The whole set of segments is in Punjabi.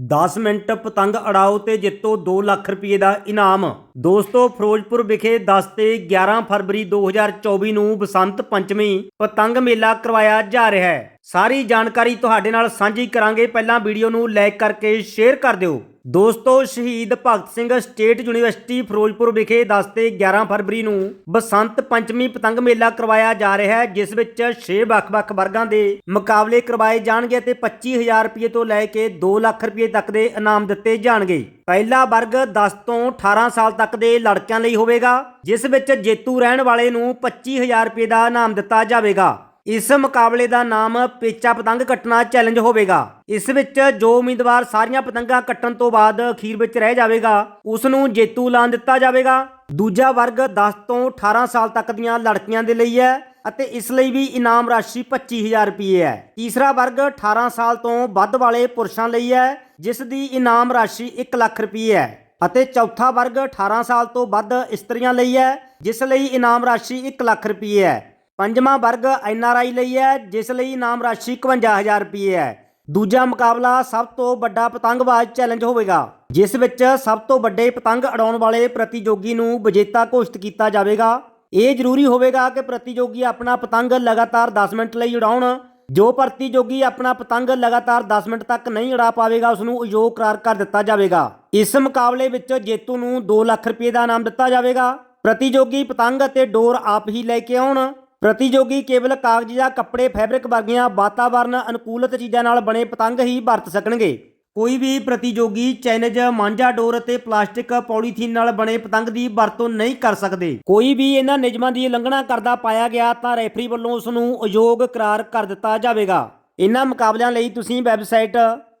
10 ਮਿੰਟ ਪਤੰਗ ਅੜਾਓ ਤੇ ਜਿੱਤੋ 2 ਲੱਖ ਰੁਪਏ ਦਾ ਇਨਾਮ। ਦੋਸਤੋ, ਫਿਰੋਜ਼ਪੁਰ ਵਿਖੇ 10 ਤੇ 11 ਫਰਵਰੀ 2024 ਨੂੰ ਬਸੰਤ ਪੰਚਮੀ ਪਤੰਗ ਮੇਲਾ ਕਰਵਾਇਆ ਜਾ ਰਿਹਾ ਹੈ। ਸਾਰੀ ਜਾਣਕਾਰੀ ਤੁਹਾਡੇ ਨਾਲ ਸਾਂਝੀ ਕਰਾਂਗੇ। ਪਹਿਲਾਂ ਵੀਡੀਓ ਨੂੰ ਲਾਈਕ ਕਰਕੇ ਸ਼ੇਅਰ ਕਰ ਦਿਓ। ਦੋਸਤੋ, ਸ਼ਹੀਦ ਭਗਤ ਸਿੰਘ ਸਟੇਟ ਯੂਨੀਵਰਸਿਟੀ ਫਿਰੋਜ਼ਪੁਰ ਵਿਖੇ 10 ਤੇ 11 ਫਰਵਰੀ ਨੂੰ ਬਸੰਤ ਪੰਚਮੀ ਪਤੰਗ ਮੇਲਾ ਕਰਵਾਇਆ ਜਾ ਰਿਹਾ ਹੈ, ਜਿਸ ਵਿੱਚ 6 ਵੱਖ-ਵੱਖ ਵਰਗਾਂ ਦੇ ਮੁਕਾਬਲੇ ਕਰਵਾਏ ਜਾਣਗੇ ਤੇ 25000 ਰੁਪਏ ਤੋਂ ਲੈ ਕੇ 2 ਲੱਖ ਰੁਪਏ ਤੱਕ ਦੇ ਇਨਾਮ ਦਿੱਤੇ ਜਾਣਗੇ। ਪਹਿਲਾ ਵਰਗ 10 ਤੋਂ 18 ਸਾਲ ਤੱਕ ਦੇ ਲੜਕਿਆਂ ਲਈ ਹੋਵੇਗਾ, ਜਿਸ ਵਿੱਚ ਜੇਤੂ ਰਹਿਣ ਵਾਲੇ ਨੂੰ 25000 ਰੁਪਏ ਦਾ ਇਨਾਮ ਦਿੱਤਾ ਜਾਵੇਗਾ। ਇਸ ਮੁਕਾਬਲੇ ਦਾ ਨਾਮ ਪੇਚਾ ਪਤੰਗ ਕੱਟਣਾ ਚੈਲੰਜ ਹੋਵੇਗਾ। ਇਸ ਵਿੱਚ ਜੋ ਉਮੀਦਵਾਰ ਸਾਰੀਆਂ ਪਤੰਗਾਂ ਕੱਟਣ ਤੋਂ ਬਾਅਦ ਅਖੀਰ ਵਿੱਚ ਰਹਿ ਜਾਵੇਗਾ, ਉਸ ਨੂੰ ਜੇਤੂ ਐਲਾਨ ਦਿੱਤਾ ਜਾਵੇਗਾ। ਦੂਜਾ ਵਰਗ 10 ਤੋਂ 18 ਸਾਲ ਤੱਕ ਦੀਆਂ ਲੜਕੀਆਂ ਦੇ ਲਈ ਹੈ ਅਤੇ ਇਸ ਲਈ ਵੀ ਇਨਾਮ ਰਾਸ਼ੀ 25000 ਰੁਪਏ ਹੈ। ਤੀਸਰਾ ਵਰਗ 18 ਸਾਲ ਤੋਂ ਵੱਧ ਵਾਲੇ ਪੁਰਸ਼ਾਂ ਲਈ ਹੈ, ਜਿਸ ਦੀ ਇਨਾਮ ਰਾਸ਼ੀ 1 ਲੱਖ ਰੁਪਏ ਹੈ। ਅਤੇ ਚੌਥਾ ਵਰਗ 18 ਸਾਲ ਤੋਂ ਵੱਧ ਇਸਤਰੀਆਂ ਲਈ ਹੈ, ਜਿਸ ਲਈ ਇਨਾਮ ਰਾਸ਼ੀ 1 ਲੱਖ ਰੁਪਏ ਹੈ। ਪੰਜਵਾਂ ਵਰਗ ਐਨ ਆਰ ਆਈ ਲਈ ਹੈ, ਜਿਸ ਲਈ ਇਨਾਮ ਰਾਸ਼ੀ 51000 ਰੁਪਏ ਹੈ। ਦੂਜਾ ਮੁਕਾਬਲਾ ਸਭ ਤੋਂ ਵੱਡਾ ਪਤੰਗਬਾਜ਼ ਚੈਲੰਜ ਹੋਵੇਗਾ, ਜਿਸ ਵਿੱਚ ਸਭ ਤੋਂ ਵੱਡੇ ਪਤੰਗ ਉਡਾਉਣ ਵਾਲੇ ਪ੍ਰਤੀਯੋਗੀ ਨੂੰ ਵਿਜੇਤਾ ਘੋਸ਼ਿਤ ਕੀਤਾ ਜਾਵੇਗਾ। ਇਹ ਜ਼ਰੂਰੀ ਹੋਵੇਗਾ ਕਿ ਪ੍ਰਤੀਯੋਗੀ ਆਪਣਾ ਪਤੰਗ ਲਗਾਤਾਰ 10 ਮਿੰਟ ਲਈ ਉਡਾਉਣ, ਜੋ ਪ੍ਰਤੀਯੋਗੀ ਆਪਣਾ ਪਤੰਗ ਲਗਾਤਾਰ 10 ਮਿੰਟ ਤੱਕ ਨਹੀਂ ਉਡਾ ਪਾਵੇਗਾ ਉਸ ਨੂੰ ਅਯੋਗ ਕਰਾਰ ਕਰ ਦਿੱਤਾ ਜਾਵੇਗਾ। ਇਸ ਮੁਕਾਬਲੇ ਵਿੱਚ ਜੇਤੂ ਨੂੰ 2 ਲੱਖ ਰੁਪਏ ਦਾ ਇਨਾਮ ਦਿੱਤਾ ਜਾਵੇਗਾ। ਪ੍ਰਤੀਯੋਗੀ ਪਤੰਗ ਅਤੇ ਡੋਰ ਆਪ ਹੀ ਲੈ ਕੇ ਆਉਣ। ਪ੍ਰਤੀਯੋਗੀ ਕੇਵਲ ਕਾਗਜ਼ ਜਾਂ ਕੱਪੜੇ, ਫੈਬਰਿਕ ਵਰਗੀਆਂ ਵਾਤਾਵਰਣ ਅਨੁਕੂਲਤ ਚੀਜ਼ਾਂ ਨਾਲ ਬਣੇ ਪਤੰਗ ਹੀ ਵਰਤ ਸਕਣਗੇ। ਕੋਈ ਵੀ ਪ੍ਰਤੀਯੋਗੀ ਚੈਨਜ, ਮਾਂਝਾ ਡੋਰ ਅਤੇ ਪਲਾਸਟਿਕ ਪੌਲੀਥੀਨ ਨਾਲ ਬਣੇ ਪਤੰਗ ਦੀ ਵਰਤੋਂ ਨਹੀਂ ਕਰ ਸਕਦੇ। ਕੋਈ ਵੀ ਇਹਨਾਂ ਨਿਯਮਾਂ ਦੀ ਉਲੰਘਣਾ ਕਰਦਾ ਪਾਇਆ ਗਿਆ ਤਾਂ ਰੈਫਰੀ ਵੱਲੋਂ ਉਸ ਨੂੰ ਅਯੋਗ ਕਰਾਰ ਕਰ ਦਿੱਤਾ ਜਾਵੇਗਾ। ਇਹਨਾਂ ਮੁਕਾਬਲਿਆਂ ਲਈ ਤੁਸੀਂ website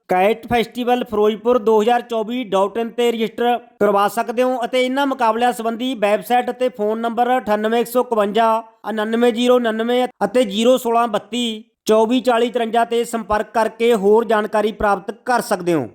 kite festival Firozpur 2024.in ਤੇ ਰਜਿਸਟਰ ਕਰਵਾ ਸਕਦੇ ਹੋ ਅਤੇ ਇਹਨਾਂ ਮੁਕਾਬਲਿਆਂ ਸੰਬੰਧੀ ਵੈਬਸਾਈਟ ਅਤੇ ਫੋਨ ਨੰਬਰ 98151 99099 ਅਤੇ 01632 244053 ਤੇ ਸੰਪਰਕ ਕਰਕੇ ਹੋਰ ਜਾਣਕਾਰੀ ਪ੍ਰਾਪਤ ਕਰ ਸਕਦੇ ਹੋ।